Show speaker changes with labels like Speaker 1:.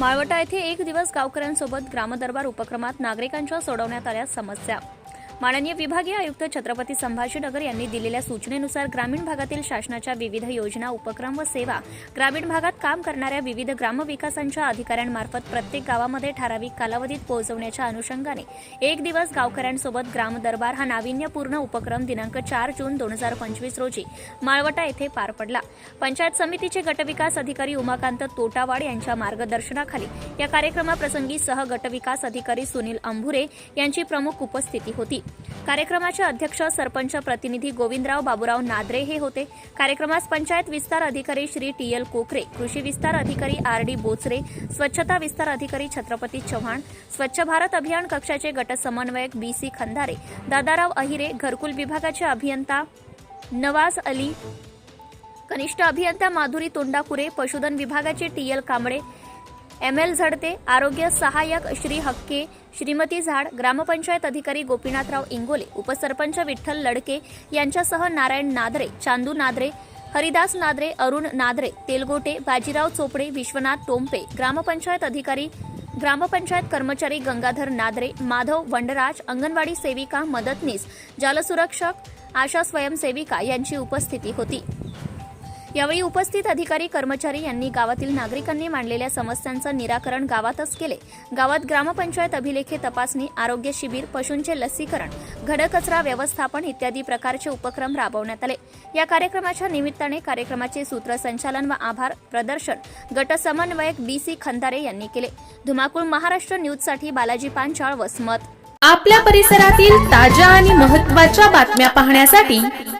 Speaker 1: माळवटा येथे एक दिवस गावकऱ्यांसोबत ग्रामदरबार उपक्रमात नागरिकांच्या सोडवण्यात आल्या समस्या. माननीय विभागीय आयुक्त छत्रपती संभाजीनगर यांनी दिलेल्या सूचनेनुसार ग्रामीण भागातील शासनाच्या विविध योजना उपक्रम व सेवा ग्रामीण भागात काम करणाऱ्या विविध ग्रामविकासांच्या अधिकाऱ्यांमार्फत प्रत्येक गावामध्ये ठराविक कालावधीत पोहोचवण्याच्या अनुषंगाने एक दिवस गावकऱ्यांसोबत ग्रामदरबार हा नाविन्यपूर्ण उपक्रम दिनांक चार जून दोन हजार पंचवीस रोजी माळवटा येथे पार पडला. पंचायत समितीचे गटविकास अधिकारी उमाकांत तोटावाड यांच्या मार्गदर्शनाखाली या कार्यक्रमाप्रसंगी सह गटविकास अधिकारी सुनील अंभुरे यांची प्रमुख उपस्थिती होती. कार्यक्रमाचे अध्यक्ष सरपंच प्रतिनिधी गोविंदराव बाबूराव नादरे हे होते. कार्यक्रमास पंचायत विस्तार अधिकारी श्री टी एल कोकरे कृषी विस्तार अधिकारी आर डी बोचरे स्वच्छता विस्तार अधिकारी छत्रपती चव्हाण स्वच्छ भारत अभियान कक्षाचे गट समन्वयक बी सी खंदारे दादाराव अहिरे घरकुल विभागाचे अभियंता नवाज अली कनिष्ठ अभियंता माधुरी तोंडाकुरे पशुधन विभागाचे T L Kamble M L Zadte. आरोग्य सहाय्यक श्री हक्के श्रीमती झाड ग्रामपंचायत अधिकारी गोपीनाथराव इंगोले उपसरपंच विठ्ठल लडके यांच्यासह नारायण नादरे चांदू नादरे हरिदास नादरे अरुण नादरे तेलगोटे बाजीराव चोपडे विश्वनाथ टोंपे ग्रामपंचायत अधिकारी ग्रामपंचायत कर्मचारी गंगाधर नादरे माधव वंडराज अंगणवाडी सेविका मदतनीस जलसुरक्षक आशा स्वयंसेविका यांची उपस्थिती होती. यावेळी उपस्थित अधिकारी कर्मचारी यांनी गावातील नागरिकांनी मांडलेल्या समस्यांचं निराकरण गावातच केले. गावात ग्रामपंचायत अभिलेखे तपासणी आरोग्य शिबिर पशूंचे लसीकरण घडकचरा व्यवस्थापन इत्यादी प्रकारचे उपक्रम राबवण्यात आले. या कार्यक्रमाच्या निमित्ताने कार्यक्रमाचे सूत्रसंचालन व आभार प्रदर्शन गट समन्वयक बी सी खंदारे यांनी केले. धुमाकूळ महाराष्ट्र न्यूजसाठी बालाजी पांचाळ वसमत.
Speaker 2: आपल्या परिसरातील ताज्या आणि महत्त्वाच्या बातम्या पाहण्यासाठी